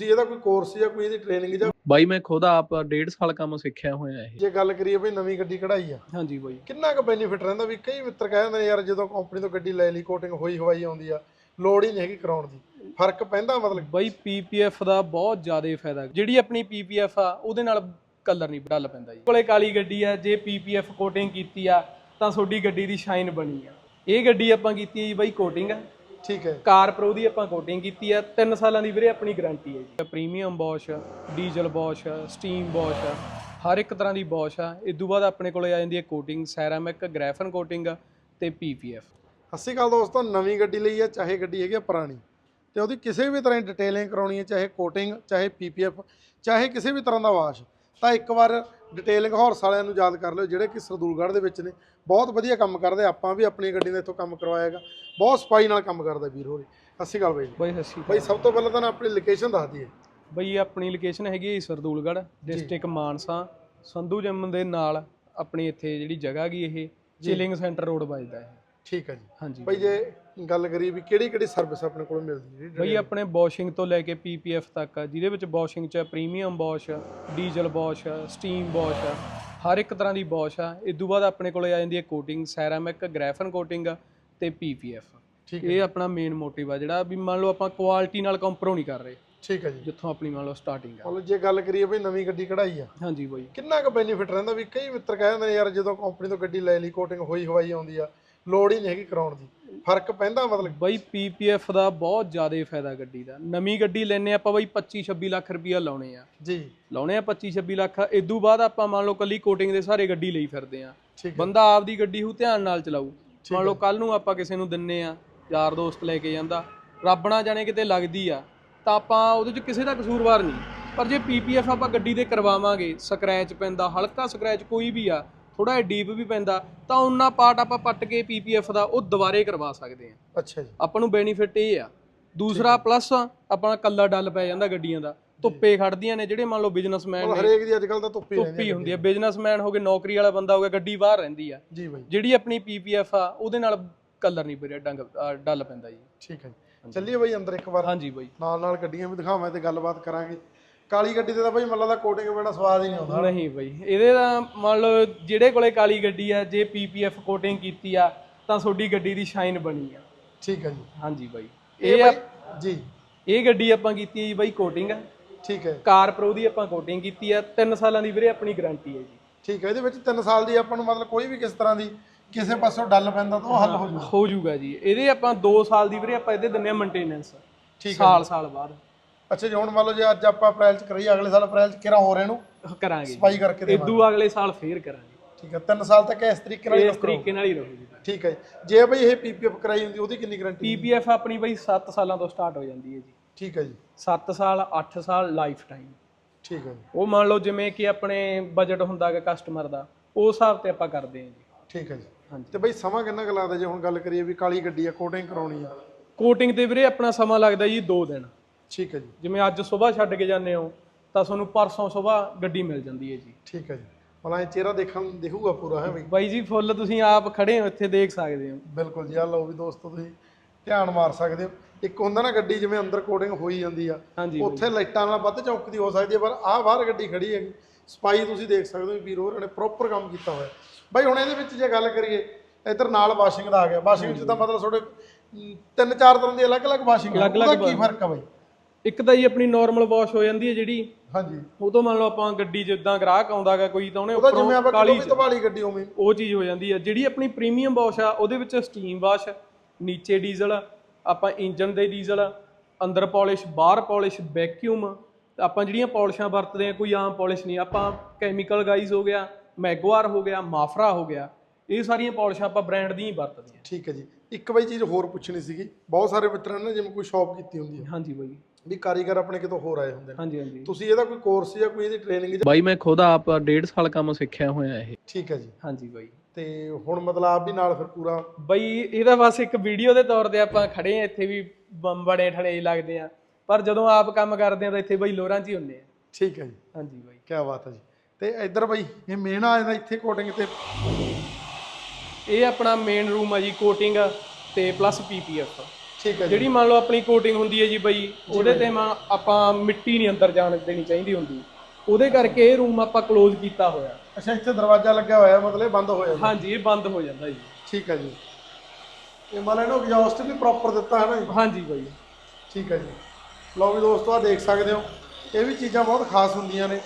ਤੁਸੀਂ ਇਹਦਾ ਕੋਈ ਕੋਰਸ ਜਾਂ ਕੋਈ ਇਹਦੀ ਟ੍ਰੇਨਿੰਗ ਜਾਂ ਬਾਈ ਮੈਂ ਖੁਦ ਆਪ ਡੇਢ ਸਾਲ ਕੰਮ ਸਿੱਖਿਆ ਹੋਇਆ ਇਹ। ਜੇ ਗੱਲ ਕਰੀਏ ਬਈ ਨਵੀਂ ਗੱਡੀ ਕਢਾਈ ਆ। ਹਾਂਜੀ ਬਾਈ। ਕਿੰਨਾ ਕੁ ਬੈਨੀਫਿਟ ਰਹਿੰਦਾ? ਵੀ ਕਈ ਮਿੱਤਰ ਕਹਿ ਦਿੰਦੇ ਨੇ ਯਾਰ ਜਦੋਂ ਕੰਪਨੀ ਤੋਂ ਗੱਡੀ ਲੈ ਲਈ ਕੋਟਿੰਗ ਹੋਈ ਹਵਾਈ ਆਉਂਦੀ ਆ ਲੋੜ ਹੀ ਨਹੀਂ ਹੈਗੀ ਕਰਾਉਣ ਦੀ। ਫ਼ਰਕ ਪੈਂਦਾ ਮਤਲਬ? ਬਾਈ ਪੀਪੀਐਫ ਦਾ ਬਹੁਤ ਜ਼ਿਆਦਾ ਫਾਇਦਾ। ਜਿਹੜੀ ਆਪਣੀ ਪੀਪੀਐਫ ਆ ਉਹਦੇ ਨਾਲ ਕਲਰ ਨਹੀਂ ਡੱਲ ਪੈਂਦਾ ਜੀ। ਕੋਲੇ ਕਾਲੀ ਗੱਡੀ ਆ ਜੇ ਪੀਪੀਐਫ ਕੋਟਿੰਗ ਕੀਤੀ ਆ ਤਾਂ ਤੁਹਾਡੀ ਗੱਡੀ ਦੀ ਸ਼ਾਈਨ ਬਣੀ ਆ। ਇਹ ਗੱਡੀ ਆਪਾਂ ਕੀਤੀ ਜੀ ਬਾਈ ਕੋਟਿੰਗ ਠੀਕ ਹੈ। ਕਾਰ ਪ੍ਰੋ ਦੀ ਆਪਾਂ ਕੋਟਿੰਗ ਕੀਤੀ ਆ 3 ਸਾਲਾਂ ਦੀ ਵੀਰੇ ਆਪਣੀ ਗਾਰੰਟੀ ਹੈ ਜੀ। Premium wash diesel wash steam wash ਹਰ ਇੱਕ ਤਰ੍ਹਾਂ ਦੀ ਬੋਸ਼ ਆ। ਇਸ ਤੋਂ ਬਾਅਦ ਆਪਣੇ ਕੋਲੇ ਆ ਜਾਂਦੀ ਹੈ ਕੋਟਿੰਗ ਸੈਰਾਮਿਕ ਗ੍ਰੈਫਨ ਕੋਟਿੰਗ ਤੇ ਪੀਪੀਐਫ ਸਤਿ ਅਕਾਲ ਦੋਸਤੋ ਨਵੀਂ ਗੱਡੀ ਲਈ ਆ ਚਾਹੇ ਗੱਡੀ ਹੈਗੀ ਆ ਪੁਰਾਣੀ। ਤੇ ਉਹਦੀ ਕਿਸੇ ਵੀ ਤਰ੍ਹਾਂ ਦੀ ਡਿਟੇਲਿੰਗ ਕਰਾਉਣੀ ਹੈ ਚਾਹੇ ਕੋਟਿੰਗ ਚਾਹੇ ਪੀਪੀਐਫ ਚਾਹੇ ਕਿਸੇ ਵੀ ਤਰ੍ਹਾਂ ਦਾ ਵਾਸ਼ ਤਾਂ ਇੱਕ ਵਾਰ ਡਿਟੇਲਿੰਗ ਹਾਰਸ ਵਾਲਿਆਂ ਨੂੰ ਯਾਦ ਕਰ ਲਿਓ ਜਿਹੜੇ ਕਿ ਸਰਦੂਲਗੜ੍ਹ ਦੇ ਵਿੱਚ ਨੇ। ਬਹੁਤ ਵਧੀਆ ਕੰਮ ਕਰਦੇ ਆਪਾਂ ਵੀ ਆਪਣੀ ਗੱਡੀ ਦਾ ਇੱਥੋਂ ਕੰਮ ਕਰਵਾਇਆਗਾ ਬਹੁਤ ਸਫ਼ਾਈ ਨਾਲ ਕੰਮ ਕਰਦਾ ਵੀਰ ਹੋਰੀ। ਸਤਿ ਸ਼੍ਰੀ ਅਕਾਲ ਬਾਈ ਜੀ। ਬਾਈ ਸਤਿ ਸ਼੍ਰੀ ਬਾਈ ਅਕਾਲ। ਸਭ ਤੋਂ ਪਹਿਲਾਂ ਤਾਂ ਆਪਣੀ ਲੋਕੇਸ਼ਨ ਦੱਸ ਦਈਏ। ਬਈ ਆਪਣੀ ਲੋਕੇਸ਼ਨ ਹੈਗੀ ਸਰਦੂਲਗੜ੍ਹ ਡਿਸਟ੍ਰਿਕਟ ਮਾਨਸਾ। ਸੰਧੂ ਜਿਮ ਦੇ ਨਾਲ ਆਪਣੀ ਇੱਥੇ ਜਿਹੜੀ ਜਗ੍ਹਾ ਹੈਗੀ ਇਹ ਚਿਲਿੰਗ ਸੈਂਟਰ ਰੋਡ ਵੱਜਦਾ ਹੈ। ਠੀਕ ਹੈ ਜੀ। ਹਾਂਜੀ। ਬਾਈ ਜੇ ਗੱਲ ਕਰੀਏ ਵੀ ਕਿਹੜੀ ਕਿਹੜੀ ਸਰਵਿਸ ਆਪਣੇ ਕੋਲ ਮਿਲਦੀ ਹੈ ਬਈ ਆਪਣੇ ਵਾਸ਼ਿੰਗ ਤੋਂ ਲੈ ਕੇ ਪੀਪੀਐਫ ਤੱਕ ਆ, ਜਿਹਦੇ ਵਿੱਚ ਵਾਸ਼ਿੰਗ ਚ premium wash diesel wash steam wash ਹਰ ਇੱਕ ਤਰ੍ਹਾਂ ਦੀ ਵਾਸ਼ ਆ। ਇਸ ਤੋਂ ਬਾਅਦ ਆਪਣੇ ਕੋਲੇ ਆ ਜਾਂਦੀ ਹੈ ਕੋਟਿੰਗ ਸੈਰਾਮਿਕ ਗ੍ਰੈਫਨ ਕੋਟਿੰਗ ਤੇ ਪੀਪੀਐਫ ਠੀਕ ਹੈ ਇਹ ਆਪਣਾ ਮੇਨ ਮੋਟਿਵ ਆ ਜਿਹੜਾ ਵੀ ਮੰਨ ਲਓ ਆਪਾਂ ਕੁਆਲਿਟੀ ਨਾਲ ਕੰਪਰੋ ਨਹੀਂ ਕਰ ਰਹੇ। ਠੀਕ ਹੈ ਜੀ। ਜਿੱਥੋਂ ਆਪਣੀ ਮੰਨ ਲਓ ਸਟਾਰਟਿੰਗ ਆ। ਮਤਲਬ ਜੇ ਗੱਲ ਕਰੀਏ ਬਈ ਨਵੀਂ ਗੱਡੀ ਕਢਾਈ ਆ ਹਾਂਜੀ ਬਾਈ। ਕਿੰਨਾ ਕੁ ਬੈਨੀਫਿਟ ਰਹਿੰਦਾ ਵੀ ਕਈ ਮਿੱਤਰ ਕਹਿ ਦਿੰਦੇ ਨੇ ਯਾਰ ਜਦੋਂ ਕੰਪਨੀ ਤੋਂ ਗੱਡੀ ਲੈ ਲਈ ਕੋਟਿੰਗ ਹੋਈ ਹਵਾਈ ਆਉਂਦੀ ਆ ਲੋੜ ਹੀ ਨਹੀਂ ਹੈਗੀ ਕਰਾਉਣ ਦੀ। ਫ਼ਰਕ ਪੈਂਦਾ ਮਤਲਬ। ਬਾਈ ਪੀਪੀਐਫ ਦਾ ਬਹੁਤ ਜ਼ਿਆਦਾ ਫਾਇਦਾ ਗੱਡੀ ਦਾ। ਨਵੀਂ ਗੱਡੀ ਲੈਨੇ ਆਪਾਂ ਬਾਈ 25 26 ਲੱਖ ਰੁਪਈਆ ਲਾਉਣੇ ਆ। ਜੀ। ਲਾਉਣੇ ਆ 25 26 ਲੱਖ। ਇਦੋਂ ਬਾਅਦ ਆਪਾਂ ਮੰਨ ਲਓ ਕੱਲੀ ਕੋਟਿੰਗ ਦੇ ਸਾਰੇ ਗੱਡੀ ਲਈ ਫਿਰਦੇ ਆ ਬੰਦਾ ਆਪਦੀ ਗੱਡੀ ਹੂ ਧਿਆਨ ਨਾਲ ਚਲਾਊ। ਮੰਨ ਲਓ ਕੱਲ ਨੂੰ ਆਪਾਂ ਕਿਸੇ ਨੂੰ ਦਿੰਨੇ ਆ ਯਾਰ ਦੋਸਤ ਲੈ ਕੇ ਜਾਂਦਾ। ਰੱਬ ਨਾ ਜਾਣੇ ਕਿਤੇ ਲੱਗਦੀ ਆ ਤਾਂ ਆਪਾਂ ਉਹਦੇ ਚ ਕਿਸੇ ਦਾ ਕਸੂਰਵਾਰ ਨਹੀਂ। ਪਰ ਜੇ ਪੀਪੀਐਫ ਆਪਾਂ ਗੱਡੀ ਤੇ ਕਰਵਾਵਾਂਗੇ ਸਕ੍ਰੈਚ ਪੈਂਦਾ ਹਲਕਾ ਸਕ੍ਰੈਚ ਕੋਈ ਵੀ ਆ ਥੋੜਾ ਜਿਹਾ ਡੀਪ ਵੀ ਪੈਂਦਾ ਤਾਂ ਉਹਨਾਂ ਪਾਰਟ ਆਪਾਂ ਪੱਟ ਕੇ ਪੀਪੀਐਫ ਦਾ ਉਹ ਦੁਬਾਰੇ ਕਰਵਾ ਸਕਦੇ ਆ ਅੱਛਾ ਜੀ। ਆਪਾਂ ਨੂੰ ਬੈਨੀਫਿਟ ਇਹ ਆ। ਦੂਸਰਾ ਪਲੱਸ ਆਪਣਾ ਕੱਲਾ ਡੱਲ ਪੈ ਜਾਂਦਾ ਗੱਡੀਆਂ ਦਾ। ਧੁੱਪੇ ਖੜਦੀਆਂ ਨੇ ਜਿਹੜੇ ਮੰਨ ਲਓ ਬਿਜ਼ਨਸਮੈਨ ਮਤਲਬ ਹਰੇਕ ਦੀ ਅੱਜ ਕੱਲ ਤਾਂ ਧੁੱਪੀ ਧੁੱਪੀ ਹੁੰਦੀ ਹੈ ਬਿਜ਼ਨਸਮੈਨ ਹੋ ਗਏ ਨੌਕਰੀ ਵਾਲਾ ਬੰਦਾ ਹੋ ਗਿਆ ਗੱਡੀ ਬਾਹਰ ਰਹਿੰਦੀ ਆ। ਜੀ ਬਾਈ। ਜਿਹੜੀ ਆਪਣੀ ਪੀਪੀਐਫ ਆ ਉਹਦੇ ਨਾਲ ਕਲਰ ਨਹੀਂ ਵੀਰੇ ਡੰਗ ਡੱਲ ਪੈਂਦਾ ਜੀ। ਠੀਕ ਹੈ ਜੀ। ਚੱਲੀਏ ਬਾਈ ਅੰਦਰ ਇੱਕ ਵਾਰ। ਹਾਂਜੀ ਬਾਈ। ਨਾਲ ਨਾਲ ਗੱਡੀਆਂ ਵੀ ਦਿਖਾਵਾਂ ਤੇ ਗੱਲਬਾਤ ਕਰਾਂਗੇ। ਕਾਲੀ ਗੱਡੀ ਤੇ ਤਾਂ ਬਾਈ ਮੱਲਾ ਦਾ ਕੋਟਿੰਗ ਬਿਨਾ ਸਵਾਦ ਹੀ ਨਹੀਂ ਆਉਂਦਾ ਨਹੀਂ ਬਾਈ ਇਹਦੇ ਦਾ ਮੰਨ ਲਓ ਜਿਹੜੇ ਕੋਲੇ ਕਾਲੀ ਗੱਡੀ ਆ ਜੇ ਪੀਪੀਐਫ ਕੋਟਿੰਗ ਕੀਤੀ ਆ ਤਾਂ ਤੁਹਾਡੀ ਗੱਡੀ ਦੀ ਸ਼ਾਈਨ ਬਣੀ ਆ। ਠੀਕ ਹੈ ਜੀ। ਹਾਂਜੀ ਬਾਈ ਇਹ ਆ- ਜੀ। ਇਹ ਗੱਡੀ ਆਪਾਂ ਕੀਤੀ ਹੈ ਜੀ ਬਾਈ ਕੋਟਿੰਗ ਠੀਕ ਹੈ ਕਾਰ ਪ੍ਰੋ ਦੀ ਆਪਾਂ ਕੋਟਿੰਗ ਕੀਤੀ ਆ। 3 ਸਾਲਾਂ ਦੀ ਵੀਰੇ ਆਪਣੀ ਗਾਰੰਟੀ ਹੈ ਜੀ। ਠੀਕ ਹੈ ਇਹਦੇ ਵਿੱਚ 3 ਸਾਲ ਦੀ ਆਪਾਂ ਨੂੰ ਮਤਲਬ ਕੋਈ ਵੀ ਕਿਸ ਤਰ੍ਹਾਂ ਦੀ ਕਿਸੇ ਪਾਸੋਂ ਡੱਲ ਪੈਂਦਾ ਤਾਂ ਉਹ ਹੱਲ ਹੋ ਹੋ ਜਾਊਗਾ। ਜੀ। ਇਹਦੇ ਆਪਾਂ 2 ਸਾਲ ਦੀ ਵੀਰੇ ਆਪਾਂ ਇਹਦੇ ਦਿੰਨੇ ਆ ਮੇਨਟੇਨੈਂਸ ਠੀਕ ਸਾਲ ਸਾਲ ਬਾਅਦ। ਅੱਛਾ ਜੀ ਹੁਣ ਮੰਨ ਲਓ ਜੇ ਅੱਜ ਆਪਾਂ ਅਪ੍ਰੈਲ ਚ ਕਰੀਏ ਅਗਲੇ ਸਾਲ ਅਪ੍ਰੈਲ ਚ ਕਿਹੜਾ ਹੋ ਰਿਹਾ ਇਹਨੂੰ? ਕਰਾਂਗੇ ਸਫ਼ਾਈ ਕਰਕੇ ਦੇ ਇਦੋਂ ਅਗਲੇ ਸਾਲ ਫੇਰ ਕਰਾਂਗੇ। ਠੀਕ ਹੈ 3 ਸਾਲ ਤੱਕ ਇਸ ਤਰੀਕੇ ਨਾਲ ਹੀ ਇਸ ਤਰੀਕੇ ਨਾਲ ਹੀ ਰਹੂਗੀ ਠੀਕ ਹੈ ਜੀ। ਜੇ ਬਈ ਇਹ ਪੀਪੀਐਫ ਕਰਾਈ ਹੁੰਦੀ ਉਹਦੀ ਕਿੰਨੀ ਗਾਰੰਟੀ ਪੀਪੀਐਫ ਆਪਣੀ ਬਈ 7 ਸਾਲਾਂ ਤੋਂ ਸਟਾਰਟ ਹੋ ਜਾਂਦੀ ਹੈ ਜੀ। ਠੀਕ ਹੈ ਜੀ। 7 ਸਾਲ 8 ਸਾਲ ਲਾਈਫ ਟਾਈਮ ਠੀਕ ਹੈ ਜੀ। ਉਹ ਮੰਨ ਲਓ ਜਿਵੇਂ ਕਿ ਆਪਣੇ ਬਜਟ ਹੁੰਦਾ ਹੈ ਕਸਟਮਰ ਦਾ ਉਸ ਹਿਸਾਬ ਤੇ ਆਪਾਂ ਕਰਦੇ ਹਾਂ ਜੀ। ਠੀਕ ਹੈ ਜੀ। ਹਾਂਜੀ। ਤੇ ਬਈ ਸਮਾਂ ਕਿੰਨਾ ਕੁ ਲੱਗਦਾ ਜੇ ਹੁਣ ਗੱਲ ਕਰੀਏ ਵੀ ਕਾਲੀ ਗੱਡੀ ਆ ਕੋਟਿੰਗ ਕਰਾਉਣੀ ਆ? ਕੋਟਿੰਗ ਤੇ ਵੀਰੇ ਆਪਣਾ ਸਮਾਂ ਲੱਗਦਾ ਜੀ 2 ਦਿਨ। ਠੀਕ ਹੈ ਜੀ। ਜਿਵੇਂ ਅੱਜ ਸਵੇਰ ਛੱਡ ਕੇ ਜਾਂਦੇ ਹੋ ਤਾਂ ਤੁਹਾਨੂੰ ਪਰਸੋਂ ਸਵੇਰ ਗੱਡੀ ਮਿਲ ਜਾਂਦੀ ਹੈ ਜੀ। ਠੀਕ ਹੈ ਜੀ। ਮਲਾ ਇਹ ਚਿਹਰਾ ਦੇਖਣ ਦਿਖੂਗਾ ਪੂਰਾ ਹੈ ਬਈ ਬਾਈ ਜੀ ਫੁੱਲ ਤੁਸੀਂ ਆਪ ਖੜੇ ਹੋ ਇੱਥੇ ਦੇਖ ਸਕਦੇ ਹੋ। ਬਿਲਕੁਲ ਜੀ ਆ ਲਓ ਵੀ ਦੋਸਤੋ ਤੁਸੀਂ ਧਿਆਨ ਮਾਰ ਸਕਦੇ ਹੋ। ਇੱਕ ਹੁੰਦਾ ਨਾ ਗੱਡੀ ਜਿਵੇਂ ਅੰਦਰ ਕੋਡਿੰਗ ਹੋਈ ਜਾਂਦੀ ਆ ਹਾਂਜੀ ਉੱਥੇ ਲਾਈਟਾਂ ਨਾਲ ਵੱਧ ਚੌਕਦੀ ਹੋ ਸਕਦੀ ਹੈ ਪਰ ਆਹ ਬਾਹਰ ਗੱਡੀ ਖੜੀ ਹੈਗੀ ਸਪਾਈ ਤੁਸੀਂ ਦੇਖ ਸਕਦੇ ਹੋ ਵੀਰ ਹੋਰਾਂ ਨੇ ਪ੍ਰੋਪਰ ਕੰਮ ਕੀਤਾ ਹੋਇਆ। ਬਾਈ ਹੁਣ ਇਹਦੇ ਵਿੱਚ ਜੇ ਗੱਲ ਕਰੀਏ ਇੱਧਰ ਨਾਲ ਵਾਸ਼ਿੰਗ ਦਾ ਆ ਗਿਆ। ਵਾਸ਼ਿੰਗ ਚ ਤਾਂ ਮਤਲਬ ਤੁਹਾਡੇ ਅਮ, ਤਿੰਨ ਚਾਰ ਤਰ੍ਹਾਂ ਦੀ ਅਲੱਗ-ਅਲੱਗ ਵਾਸ਼ਿੰਗ ਹੈ ਉਹਦਾ ਕੀ ਫ਼ਰਕ ਆ ਬਾਈ? ਇੱਕ ਤਾਂ ਜੀ ਆਪਣੀ ਨਾਰਮਲ ਵਾਸ਼ ਹੋ ਜਾਂਦੀ ਹੈ ਜਿਹੜੀ। ਹਾਂਜੀ। ਉਹ ਤੋਂ ਮੰਨ ਲਓ ਆਪਾਂ ਗੱਡੀ ਜਿੱਦਾਂ ਗ੍ਰਾਹਕ ਆਉਂਦਾਗਾ ਕੋਈ ਤਾਂ ਉਹਨੇ ਉਹਦਾ ਜਿਵੇਂ ਆਪਾਂ ਕਾਲੀ ਤਵਾਲੀ ਗੱਡੀ ਉਵੇਂ। ਉਹ ਚੀਜ਼ ਹੋ ਜਾਂਦੀ ਹੈ। ਜਿਹੜੀ ਆਪਣੀ ਪ੍ਰੀਮੀਅਮ ਵਾਸ਼ ਆ ਉਹਦੇ ਵਿੱਚ ਸਟੀਮ ਵਾਸ਼ ਨੀਚੇ ਡੀਜ਼ਲ ਆਪਾਂ ਇੰਜਨ ਦੇ ਡੀਜ਼ਲ ਅੰਦਰ ਪਾਲਿਸ਼ ਬਾਹਰ ਪਾਲਿਸ਼ ਵੈਕਿਊਮ ਆਪਾਂ ਜਿਹੜੀਆਂ ਪਾਲਿਸ਼ਾਂ ਵਰਤਦੇ ਆ ਕੋਈ ਆਮ ਪਾਲਿਸ਼ ਨਹੀਂ। ਆਪਾਂ ਕੈਮੀਕਲ ਗਾਈਜ਼ ਹੋ ਗਿਆ ਮੈਗਵਾਰ ਹੋ ਗਿਆ ਮਾਫਰਾ ਹੋ ਗਿਆ ਇਹ ਸਾਰੀਆਂ ਪਾਲਿਸ਼ਾਂ ਆਪਾਂ ਬ੍ਰਾਂਡ ਦੀਆਂ ਹੀ ਵਰਤਦੇ ਆ ਠੀਕ ਹੈ ਜੀ। ਇੱਕ ਬਾਈ ਚੀਜ਼ ਹੋਰ ਪੁੱਛਣੀ ਸੀਗੀ। ਬਹੁਤ ਸਾਰੇ ਮਿੱਤਰਾਂ ਨੇ ਜਿਵੇਂ ਕੋਈ ਸ਼ਾਪ ਕੀਤੀ ਹੁੰਦੀ ਹੈ। ਹਾਂਜੀ ਬਾਈ। ਵੀ ਕਾਰੀਗਰ ਆਪਣੇ ਕਿਤੋਂ ਹੋਰ ਆਏ ਹੁੰਦੇ ਨੇ। ਹਾਂਜੀ ਹਾਂਜੀ। ਤੁਸੀਂ ਇਹਦਾ ਕੋਈ ਕੋਰਸ ਜਾਂ ਕੋਈ ਇਹਦੀ ਟ੍ਰੇਨਿੰਗ ਬਾਈ ਮੈਂ ਖੁਦ ਆਪ ਡੇਢ ਸਾਲ ਕੰਮ ਸਿੱਖਿਆ ਹੋਇਆ ਇਹ। ਠੀਕ ਹੈ ਜੀ। ਹਾਂਜੀ ਬਾਈ। ਤੇ ਹੁਣ ਮਤਲਬ ਆਪ ਵੀ ਨਾਲ ਫਿਰ ਪੂਰਾ ਬਈ ਇਹਦਾ ਬਸ ਇੱਕ ਵੀਡੀਓ ਦੇ ਤੌਰ ਤੇ ਆਪਾਂ ਖੜੇ ਆ ਇੱਥੇ ਵੀ ਬ- ਬੜੇ ਲੱਗਦੇ ਆ ਪਰ ਜਦੋਂ ਆਪ ਕੰਮ ਕਰਦੇ ਆ ਤਾਂ ਇੱਥੇ ਬਈ ਲੋਰਾਂ 'ਚ ਹੀ ਹੁੰਦੇ ਆ। ਠੀਕ ਹੈ ਜੀ। ਹਾਂਜੀ ਬਾਈ। ਕੀ ਬਾਤ ਹੈ ਜੀ। ਤੇ ਇੱਧਰ ਬਾਈ ਇਹ ਮੇਨ ਆ ਜਾਂਦਾ ਇੱਥੇ ਕੋਟਿੰਗ ਤੇ ਇਹ ਆਪਣਾ ਮੇਨ ਰੂਮ ਆ ਜੀ ਕੋਟਿੰਗ ਤੇ ਪਲੱਸ ਪੀਪੀਐਫ ਠੀਕ ਹੈ ਜਿਹੜੀ ਮੰਨ ਲਓ ਆਪਣੀ ਕੋਟਿੰਗ ਹੁੰਦੀ ਹੈ ਜੀ ਬਈ ਉਹਦੇ ਤੇ ਮੰਨ ਆਪਾਂ ਮਿੱਟੀ ਨਹੀਂ ਅੰਦਰ ਜਾਣ ਦੇਣੀ ਚਾਹੀਦੀ ਹੁੰਦੀ। ਉਹਦੇ ਕਰਕੇ ਇਹ ਰੂਮ ਆਪਾਂ ਕਲੋਜ਼ ਕੀਤਾ ਹੋਇਆ। ਅੱਛਾ ਇੱਥੇ ਦਰਵਾਜ਼ਾ ਲੱਗਿਆ ਹੋਇਆ ਮਤਲਬ ਇਹ ਬੰਦ ਹੋ ਜਾਂਦਾ। ਹਾਂਜੀ ਇਹ ਬੰਦ ਹੋ ਜਾਂਦਾ ਜੀ। ਠੀਕ ਹੈ ਜੀ। ਇਹ ਮਤਲਬ ਇਹਨੂੰ ਐਗਜ਼ੌਸਟ ਵੀ ਪ੍ਰੋਪਰ ਦਿੱਤਾ ਹੈ ਨਾ ਜੀ? ਹਾਂਜੀ ਬਈ। ਠੀਕ ਹੈ ਜੀ। ਲਓ ਵੀ ਦੋਸਤੋ ਆ ਦੇਖ ਸਕਦੇ ਹੋ। ਇਹ ਵੀ ਚੀਜ਼ਾਂ ਬਹੁਤ ਖਾਸ ਹੁੰਦੀਆਂ ਨੇ।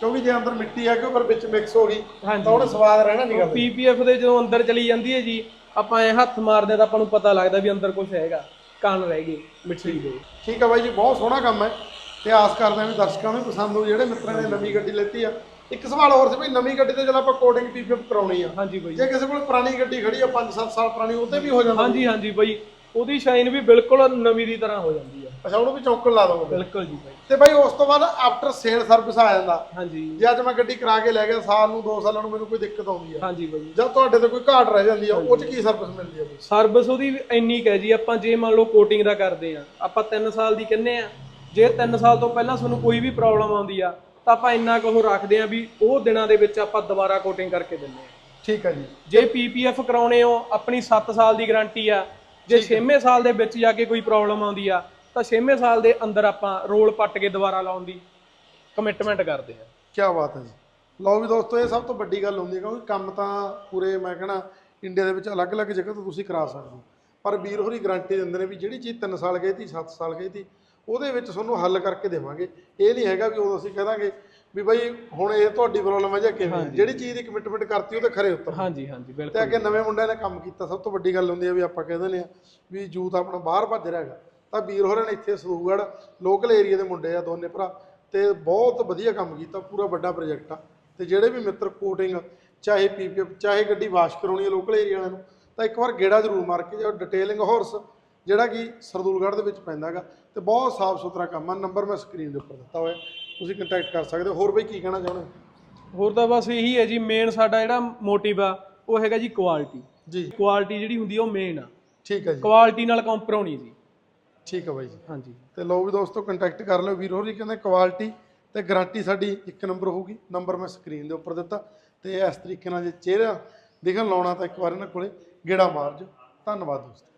ਕਿਉਂਕਿ ਜੇ ਅੰਦਰ ਮਿੱਟੀ ਆ ਕਿ ਫਿਰ ਵਿੱਚ ਮਿਕਸ ਹੋ ਗਈ ਤਾਂ ਉਹਨੇ ਸਵਾਦ ਰਹਿਣਾ ਨਹੀਂ ਗਾ ਪੀਪੀਐਫ ਦੇ ਜਦੋਂ ਅੰਦਰ ਚਲੀ ਜਾਂਦੀ ਹੈ ਜੀ ਆਪਾਂ ਐ ਹੱਥ ਮਾਰਦੇ ਤਾਂ ਆਪਾਂ ਨੂੰ ਪਤਾ ਲੱਗਦਾ ਵੀ ਅੰਦਰ ਕੁਝ ਹੈਗਾ। ਕੰਨ ਰਹਿ ਗਏ ਮਿੱਟੀ ਦੇ। ਠੀਕ ਹੈ ਬਾਈ ਜੀ ਬਹੁਤ ਸੋਹਣਾ ਕੰਮ ਹੈ। ਤੇ ਆਸ ਕਰਦੇ ਹਾਂ ਵੀ ਦਰਸ਼ਕਾਂ ਨੂੰ ਵੀ ਪਸੰਦ ਹੋ ਜਿਹੜੇ ਮਿੱਤਰਾਂ ਨੇ ਨਵੀਂ ਗੱਡੀ ਲੈਤੀ ਆ। ਇੱਕ ਸਵਾਲ ਹੋਰ ਸੀ ਵੀ ਨਵੀਂ ਗੱਡੀ ਤੇ ਜਦੋਂ ਆਪਾਂ ਕੋਡਿੰਗ ਪੀਪੀਐਫ ਕਰਾਉਣੀ ਆ। ਹਾਂਜੀ ਬਈ। ਜੇ ਕਿਸੇ ਕੋਲ ਪੁਰਾਣੀ ਗੱਡੀ ਖੜੀ ਆ 5-7 ਸਾਲ ਪੁਰਾਣੀ ਉਹ ਤੇ ਵੀ ਹੋ ਜਾਂਦਾ। ਹਾਂਜੀ ਹਾਂਜੀ ਬਈ। ਉਹਦੀ ਸ਼ਾਈਨ ਵੀ ਬਿਲਕੁਲ ਨਵੀਂ ਦੀ ਤਰ੍ਹਾਂ ਹੋ ਜਾਂਦੀ ਆ। ਅੱਛਾ ਉਹਨੂੰ ਵੀ ਚੌਂਕਣ ਲਾ ਦੋਗੇ ਬਿਲਕੁਲ ਜੀ ਬਾਈ ਤੇ ਬਾਈ ਉਸ ਤੋਂ ਬਾਅਦ ਆਫਟਰ ਸੇਲ ਸਰਵਿਸ ਆ ਜਾਂਦਾ। ਹਾਂਜੀ। ਜੇ ਅੱਜ ਮੈਂ ਗੱਡੀ ਕਰਾ ਕੇ ਲੈ ਗਿਆ ਸਾਲ ਨੂੰ 2 ਸਾਲਾਂ ਨੂੰ ਮੈਨੂੰ ਕੋਈ ਦਿੱਕਤ ਆਉਂਦੀ ਆ। ਹਾਂਜੀ ਬਈ ਜਦ ਤੁਹਾਡੇ ਤੇ ਕੋਈ ਘਾਟ ਰਹਿ ਜਾਂਦੀ ਆ ਉਹ ਚ ਕੀ ਸਰਵਿਸ ਮਿਲਦੀ ਆ ਬਈ ਸਰਵਿਸ ਉਹਦੀ ਇੰਨੀ ਕੁ ਹੈ ਜੀ ਆਪਾਂ ਜੇ ਮੰਨ ਲਓ ਕੋਟਿੰਗ ਦਾ ਕਰਦੇ ਆ ਆਪਾਂ 3 ਸਾਲ ਦੀ ਕਹਿੰਨੇ ਆ। ਜੇ 3 ਸਾਲ ਤੋਂ ਪਹਿਲਾਂ ਤੁਹਾਨੂੰ ਕੋਈ ਵੀ ਪ੍ਰੋਬਲਮ ਆਉਂਦੀ ਆ ਤਾਂ ਆਪਾਂ ਇੰਨਾ ਕੁ ਉਹ ਰੱਖਦੇ ਆ ਵੀ ਉਹ ਦਿਨਾਂ ਦੇ ਵਿੱਚ ਆਪਾਂ ਦੁਬਾਰਾ ਕੋਟਿੰਗ ਕਰਕੇ ਦਿੰਦੇ ਆ। ਠੀਕ ਹੈ ਜੀ। ਜੇ ਪੀਪੀਐਫ ਕਰਾਉਣੇ ਹੋ ਆਪਣੀ 7 ਸਾਲ ਦੀ ਗਾਰੰਟੀ ਆ। ਜੇ 6ਵੇਂ ਸਾਲ ਦੇ ਵਿੱਚ ਜਾ ਕੇ ਕੋਈ ਪ੍ਰੋਬਲਮ ਆਉਂਦੀ ਆ ਤਾਂ 6ਵੇਂ ਸਾਲ ਦੇ ਅੰਦਰ ਆਪਾਂ ਰੋਲ ਪੱਟ ਕੇ ਦੁਬਾਰਾ ਲਾਉਣ ਦੀ ਕਮਿਟਮੈਂਟ ਕਰਦੇ ਆ ਕੀ ਬਾਤ ਹੈ ਜੀ। ਲਓ ਵੀ ਦੋਸਤੋ ਇਹ ਸਭ ਤੋਂ ਵੱਡੀ ਗੱਲ ਹੁੰਦੀ ਹੈ ਕਿਉਂਕਿ ਕੰਮ ਤਾਂ ਪੂਰੇ ਮੈਂ ਕਹਣਾ ਇੰਡੀਆ ਦੇ ਵਿੱਚ ਅਲੱਗ-ਅਲੱਗ ਜਗ੍ਹਾ ਤੋਂ ਤੁਸੀਂ ਕਰਾ ਸਕਦੇ ਹੋ। ਪਰ ਵੀਰ ਹੋਰੀ ਗਾਰੰਟੀ ਦਿੰਦੇ ਨੇ ਵੀ ਜਿਹੜੀ ਚੀਜ਼ 3 ਸਾਲ ਗਈ ਤੀ 7 ਸਾਲ ਗਈ ਤੀ ਉਹਦੇ ਵਿੱਚ ਤੁਹਾਨੂੰ ਹੱਲ ਕਰਕੇ ਦੇਵਾਂਗੇ। ਇਹ ਨਹੀਂ ਹੈਗਾ ਵੀ ਉਦੋਂ ਅਸੀਂ ਕਹਾਂਗੇ ਵੀ ਬਈ ਹੁਣ ਇਹ ਤੁਹਾਡੀ ਪ੍ਰੋਬਲਮ ਹੈ ਜਾਂ ਕਿਵੇਂ। ਹੈ। ਜਿਹੜੀ ਚੀਜ਼ ਦੀ ਕਮਿਟਮੈਂਟ ਕਰਤੀ ਉਹ ਤੇ ਖਰੇ ਉਤਰ ਹਾਂਜੀ ਹਾਂਜੀ ਤੇ ਬਿਲਕੁਲ ਅੱਗੇ ਨਵੇਂ ਮੁੰਡਿਆਂ ਨੇ ਕੰਮ ਕੀਤਾ ਸਭ ਤੋਂ ਵੱਡੀ ਗੱਲ ਹੁੰਦੀ ਹੈ ਵੀ ਆਪਾਂ ਕਹਿ ਦਿੰਦੇ ਆ ਵੀ ਯੂਥ ਆਪਣਾ ਬਾਹਰ ਭੱਜ ਰਿਹਾ ਹੈਗਾ। ਤਾਂ ਵੀਰ ਹੋਰਾਂ ਨੇ ਇੱਥੇ ਸਰੂਗੜ ਲੋਕਲ ਏਰੀਆ ਦੇ ਮੁੰਡੇ ਆ ਦੋਨੇ ਭਰਾ ਤੇ ਬਹੁਤ ਵਧੀਆ ਕੰਮ ਕੀਤਾ ਪੂਰਾ ਵੱਡਾ ਪ੍ਰੋਜੈਕਟ ਆ। ਤੇ ਜਿਹੜੇ ਵੀ ਮਿੱਤਰ ਕੋਟਿੰਗ ਚਾਹੇ ਪੀਪੀਐਫ ਚਾਹੇ ਗੱਡੀ ਵਾਸ਼ ਕਰਾਉਣੀ ਹੈ ਲੋਕਲ ਏਰੀਆ ਵਾਲਿਆਂ ਨੂੰ ਤਾਂ ਇੱਕ ਵਾਰ ਗੇੜਾ ਜ਼ਰੂਰ ਮਾਰ ਕੇ ਜਾਓ ਡਿਟੇਲਿੰਗ ਹਾਰਸ ਜਿਹੜਾ ਕਿ ਸਰਦੂਲਗੜ੍ਹ ਦੇ ਵਿੱਚ ਪੈਂਦਾ ਹੈਗਾ ਤੇ ਬਹੁਤ ਸਾਫ਼ ਸੁਥਰਾ ਕੰਮ ਆ ਨੰਬਰ ਮੈਂ ਸਕਰੀਨ ਦੇ ਉੱਪਰ ਦਿੱਤਾ ਹੋਇਆ ਤੁਸੀਂ ਕੰਟੈਕਟ ਕਰ ਸਕਦੇ ਹੋ। ਹੋਰ ਬਈ ਕੀ ਕਹਿਣਾ ਚਾਹੁੰਦੇ? ਹੋਰ ਤਾਂ ਬਸ ਇਹੀ ਹੈ ਜੀ ਮੇਨ ਸਾਡਾ ਜਿਹੜਾ ਮੋਟਿਵ ਆ ਉਹ ਹੈਗਾ ਜੀ ਕੁਆਲਿਟੀ ਜੀ। ਕੁਆਲਿਟੀ ਜਿਹੜੀ ਹੁੰਦੀ ਆ ਉਹ ਮੇਨ ਆ। ਠੀਕ ਹੈ ਜੀ। ਕੁਆਲਿਟੀ ਨਾਲ ਕੰਪਰੋਣੀ ਜੀ। ਠੀਕ ਹੈ ਬਾਈ ਜੀ। ਹਾਂਜੀ। ਤੇ ਲਓ ਵੀ ਦੋਸਤੋ ਕੰਟੈਕਟ ਕਰ ਲਿਓ ਵੀਰ ਹੋਰੀ ਕਹਿੰਦੇ ਕੁਆਲਿਟੀ ਤੇ ਗਾਰੰਟੀ ਸਾਡੀ ਇੱਕ ਨੰਬਰ ਹੋਊਗੀ। ਨੰਬਰ ਮੈਂ ਸਕਰੀਨ ਦੇ ਉੱਪਰ ਦਿੱਤਾ ਤੇ ਇਸ ਤਰੀਕੇ ਨਾਲ ਜੇ ਚਿਹਰਾ ਦਿਖਣ ਲਾਉਣਾ ਤਾਂ ਇੱਕ ਵਾਰ ਇਹਨਾਂ ਕੋਲੇ ਗੇੜਾ ਮਾਰ ਜਾਓ ਧੰਨਵਾਦ ਦੋਸਤੋ।